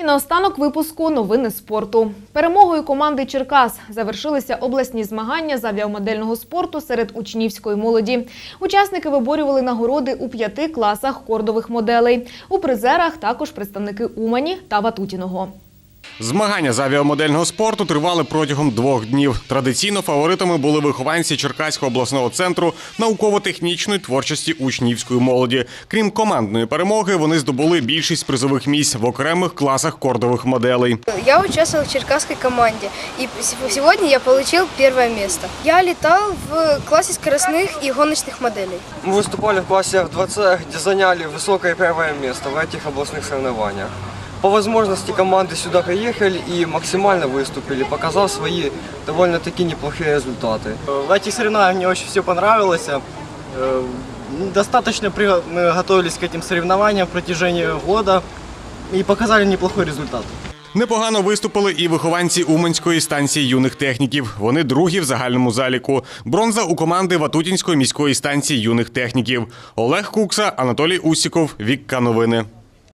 І наостанок випуску новини спорту. Перемогою команди Черкас завершилися обласні змагання з авіамодельного спорту серед учнівської молоді. Учасники виборювали нагороди у п'яти класах кордових моделей. У призерах також представники Умані та Ватутіного. Змагання з авіамодельного спорту тривали протягом двох днів. Традиційно фаворитами були вихованці Черкаського обласного центру науково-технічної творчості учнівської молоді. Крім командної перемоги, вони здобули більшість призових місць в окремих класах кордових моделей. Я участвовал в черкасской команде, и с- сегодня я получил первое место. Я летал в классе скоростных и гоночных моделей. Мы выступали в классе F2C, где заняли высокое первое место в этих областных соревнованиях. По возможности команды сюда приехали и максимально выступили, показав свои довольно-таки неплохие результаты. В этих соревнованиях мне очень все понравилось. Э, Достаточно при- мы готовились к этим соревнованиям в протяжении года и показали неплохой результат. Непогано виступили і вихованці Уманської станції юних техніків. Вони другі в загальному заліку. Бронза у команди Ватутінської міської станції юних техніків. Олег Кукса, Анатолій Усіков, Вікка Новини.